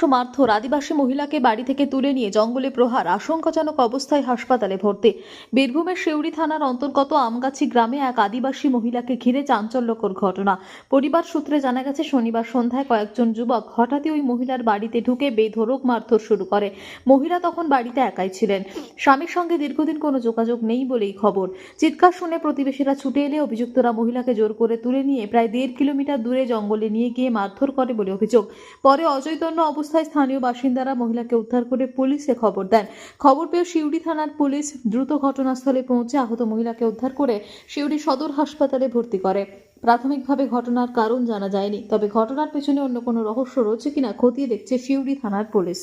নৃশংস মারধর আদিবাসী মহিলাকে বাড়ি থেকে তুলে নিয়ে জঙ্গলে প্রহার, আশঙ্কাজনক অবস্থায় হাসপাতালে ভর্তি। বীরভূমের শিউড়ি থানার অন্তর্গত আমগাছি গ্রামে এক আদিবাসী মহিলাকে ঘিরে চাঞ্চল্যকর ঘটনা। পরিবার সূত্রে জানা গেছে, শনিবার সন্ধ্যায় কয়েকজন যুবক হঠাৎই ওই মহিলার বাড়িতে ঢুকে বেধরক মারধর শুরু করে। মহিলা তখন বাড়িতে একাই ছিলেন। স্বামীর সঙ্গে দীর্ঘদিন কোনো যোগাযোগ নেই বলেই খবর। চিৎকার শুনে প্রতিবেশীরা ছুটে এলে অভিযুক্তরা মহিলাকে জোর করে তুলে নিয়ে প্রায় দেড় কিলোমিটার দূরে জঙ্গলে নিয়ে গিয়ে মারধর করে বলে অভিযোগ। পরে অচৈতন্য অবস্থায় স্থানীয় বাসিন্দারা মহিলাকে উদ্ধার করে পুলিশে খবর দেন। খবর পেয়ে শিউড়ি থানার পুলিশ দ্রুত ঘটনাস্থলে পৌঁছে আহত মহিলাকে উদ্ধার করে শিউড়ি সদর হাসপাতালে ভর্তি করে। প্রাথমিকভাবে ঘটনার কারণ জানা যায়নি, তবে ঘটনার পেছনে অন্য কোনো রহস্য রয়েছে কিনা খতিয়ে দেখছে শিউড়ি থানার পুলিশ।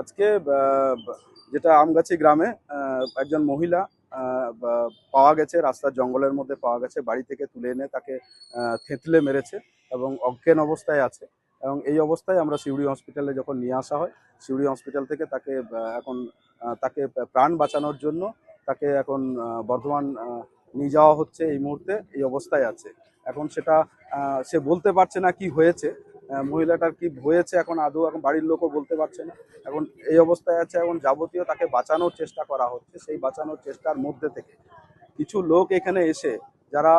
আজকে যেটা আমগাছি গ্রামে একজন মহিলা পাওয়া গেছে, রাস্তার জঙ্গলের মধ্যে পাওয়া গেছে, বাড়ি থেকে তুলে এনে তাকে থেঁতলে মেরেছে এবং অজ্ঞান অবস্থায় আছে এবং এই অবস্থায় আমরা সিউড়ি হসপিটালে যখন নিয়ে আসা হয় সিউড়ি হসপিটাল থেকে তাকে এখন তাকে প্রাণ বাঁচানোর জন্য তাকে এখন বর্ধমান নিয়ে যাওয়া হচ্ছে এই মুহূর্তে, এই অবস্থায় আছে। এখন সেটা সে বলতে পারছে না কি হয়েছে মহিলাটার কি হয়েছে এখন? আদৌ এখন বাড়ির লোকও বলতে পারছে না। এখন এই অবস্থায় আছে, এখন যাবতীয় তাকে বাঁচানোর চেষ্টা করা হচ্ছে, সেই বাঁচানোর চেষ্টার মধ্যে থেকে। কিছু লোক এখানে এসে, যারা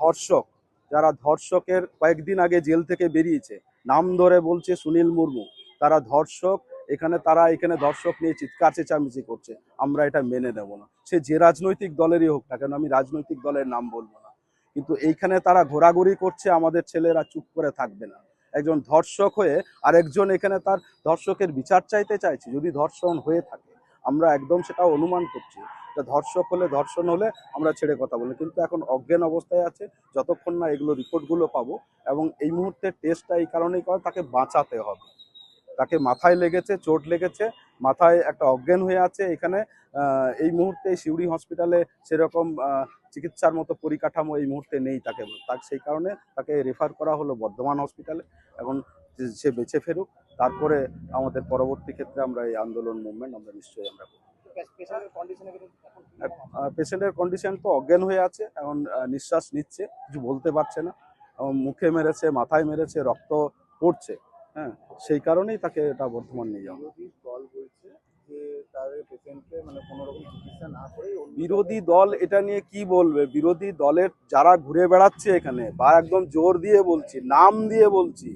ধর্ষক, যারা ধর্ষকের কয়েকদিন আগে জেল থেকে বেরিয়েছে, নাম ধরে বলছে সুনীল মুর্মু। তারা ধর্ষক, এখানে তারা, এখানে ধর্ষক নিয়ে চিৎকার চেঁচামেচি করছে। আমরা এটা মেনে নেব না। সে যে রাজনৈতিক দলেরই হোক না কেন, আমি রাজনৈতিক দলের নাম বলব না। কিন্তু এইখানে তারা ঘোরাঘুরি করছে, আমাদের ছেলেরা চুপ করে থাকবে না। একজন ধর্ষক হয়ে আরেকজন এখানে তার ধর্ষকের বিচার চাইতে চাইছে, যদি ধর্ষণ হয়ে থাকে, আমরা একদম সেটা অনুমান করছি। ধর্ষক হলে ধর্ষণ হলে আমরা ছেড়ে কথা বলি। কিন্তু এখন অজ্ঞান অবস্থায় আছে, যতক্ষণ না এগুলো রিপোর্টগুলো পাবো এবং এই মুহূর্তে টেস্টটা এই কারণেই করে, তাকে বাঁচাতে হবে। তাকে মাথায় লেগেছে, চোট লেগেছে, মাথায় একটা অজ্ঞান হয়ে আছে এখানে এই মুহূর্তে সিউড়ি হসপিটালে সেরকম চিকিৎসার মতো পরিকাঠামো এই মুহূর্তে নেই তাকে তার সেই কারণে তাকে রেফার করা হলো বর্ধমান হসপিটালে এখন সে বেঁচে ফেরুক। তারপরে আমাদের পরবর্তী ক্ষেত্রে আমরা এই আন্দোলন মুভমেন্ট আমরা নিশ্চয়ই আমরা করব। পেশেন্টের কন্ডিশন তো অজ্ঞান হয়ে আছে এখন নিঃশ্বাস নিচ্ছে কিছু বলতে পারছে না। এবং মুখে মেরেছে মাথায় মেরেছে রক্ত পড়ছে হ্যাঁ সেই কারণেই তাকে এটা বর্ধমান নিয়ে যাওয়া। তাদের পেশেন্টকে মানে কোনো রকম চিকিৎসা না করেই বিরোধী দল এটা নিয়ে কি বলবে? বিরোধী দলের যারা ঘুরে বেড়াচ্ছে এখানে বা একদম জোর দিয়ে বলছি নাম দিয়ে বলছি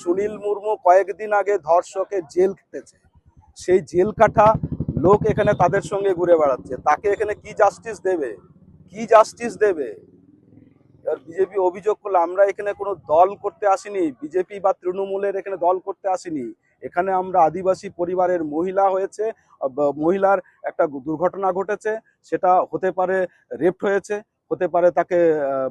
সুনীল মুর্মু কয়েকদিন আগে ধর্ষকে জেল কেটেছে সেই জেল কাটা লোক এখানে তাদের সঙ্গে ঘুরে বেড়াচ্ছে। তাকে এখানে কি জাস্টিস দেবে? কি জাস্টিস দেবে? এবার বিজেপি অভিযোগ করল আমরা এখানে কোনো দল করতে আসিনি বিজেপি বা তৃণমূলের এখানে দল করতে আসিনি। এখানে আমরা আদিবাসী পরিবারের মহিলা হয়েছে মহিলার একটা দুর্ঘটনা ঘটেছে, সেটা হতে পারে রেপ হয়েছে, হতে পারে তাকে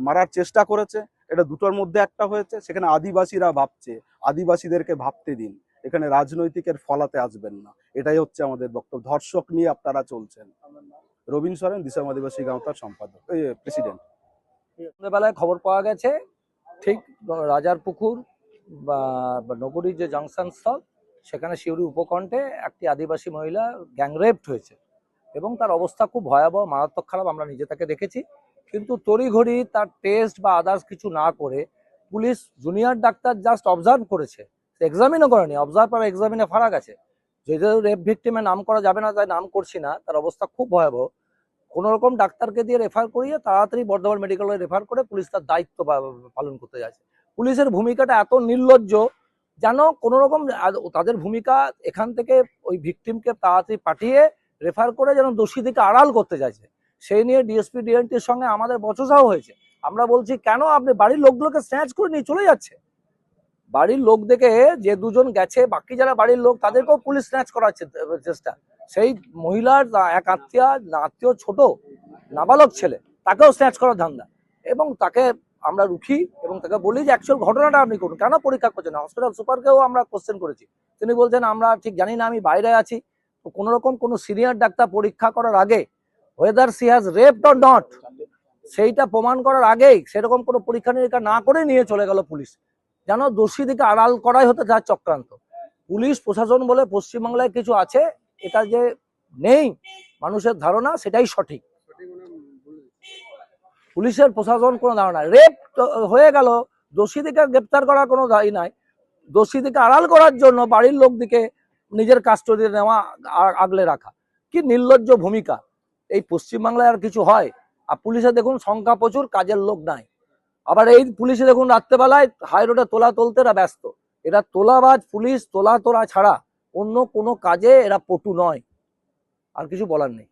মারার চেষ্টা করেছে, এটা দুটোর মধ্যে একটা হয়েছে, সেখানে আদিবাসীরা ভাবছে, আদিবাসীদেরকে ভাবতে দিন, এখানে রাজনৈতিকের ফলাতে আসবেন না, এটাই হচ্ছে আমাদের বক্তব্য, ধর্ষক নিয়ে আপনারা চলছেন। রবীন সরেন, দিশাম আদিবাসী গাঁওতার সম্পাদক প্রেসিডেন্ট। সন্ধ্যেবেলায় খবর পাওয়া গেছে, ঠিক, রাজার পুকুর বা নগরীর যে জংশন স্থল সেখানে শিউরি উপকণ্ঠে একটি আদিবাসী মহিলা গ্যাংরেপড হয়েছে এবং তার অবস্থা খুব ভয়াবহ, মারাত্মক খারাপ, আমরা নিজে তাকে দেখেছি। কিন্তু তড়িঘড়ি তার টেস্ট বা আদার্স কিছু না করে police junior doctor just observe করেছে। এক্সামিনও করেনি অবজার্ভ আর এক্সামিনে ফারাক আছে। যেহেতু রেপ ভিক্টিমে নাম করা যাবে না, তাই নাম করছি না, তার অবস্থা খুব ভয়াবহ। কোনো রকম ডাক্তারকে দিয়ে রেফার করিয়ে তাড়াতাড়ি বর্ধমান মেডিকেলে রেফার করে পুলিশ তার দায়িত্ব পালন করতে যাচ্ছে। পুলিশের ভূমিকাটা এত নির্লজ্জ যেন কোনো রকম তাদের ভূমিকা এখান থেকে ওই ভিকটিমকে তাড়াতাড়ি পাঠিয়ে রেফার করে যেন দোষীদিকে আড়াল করতে চাইছে। সেই নিয়ে ডিএসপি, ডিএনটির সঙ্গে আমাদের বচসাও হয়েছে। আমরা বলছি, কেন আপনি বাড়ির লোকগুলোকে স্ন্যাচ করে নিয়ে চলে যাচ্ছে বাড়ির লোক দেখে যে দুজন গেছে, বাকি যারা বাড়ির লোক, তাদেরকেও পুলিশ স্ন্যাচ করার চেষ্টা। সেই মহিলার এক আত্মীয় আত্মীয় ছোট, নাবালক ছেলে, তাকেও স্ন্যাচ করার ধান্দা। এবং তাকে আমরা রুখি এবং তাকে বলি যে অ্যাকচুয়াল ঘটনাটা আপনি করুন। কেন পরীক্ষা করছেন হসপিটাল সুপারকেও আমরা কোশ্চেন করেছি। তিনি বলছেন, আমরা ঠিক জানি না, আমি বাইরে আছি। তো কোনো রকম কোনো সিনিয়র ডাক্তার পরীক্ষা করার আগে whether she has raped or not সেইটা প্রমাণ করার আগেই সেরকম কোনো পরীক্ষা নিরীক্ষা না করে নিয়ে চলে গেল পুলিশ। যেন দোষীদিকে আড়াল করাই হতে তার চক্রান্ত। পুলিশ, প্রশাসন বলে পশ্চিমবাংলায় কিছু আছে, এটা যে নেই, মানুষের ধারণা সেটাই সঠিক। পুলিশের প্রশাসন কোনো ধারণা রেপ হয়ে গেল দোষীদেরকে গ্রেপ্তার করার কোনো দায়ী নাই। দোষীদেরকে আড়াল করার জন্য বাড়ির লোকদিকে নিজের কাস্টডি নেওয়া আগলে রাখা। কি নির্লজ্জ ভূমিকা। এই পশ্চিমবাংলায় আর কিছু হয়? আর পুলিশে দেখুন সংখ্যা প্রচুর, কাজের লোক নাই। আবার এই পুলিশে দেখুন রাত্রেবেলায় হাই রোডে তোলা তুলতে এরা ব্যস্ত। এরা তোলাবাজ, পুলিশ তোলা তোলা ছাড়া অন্য কোনো কাজে এরা পটু নয়। আর কিছু বলার নেই।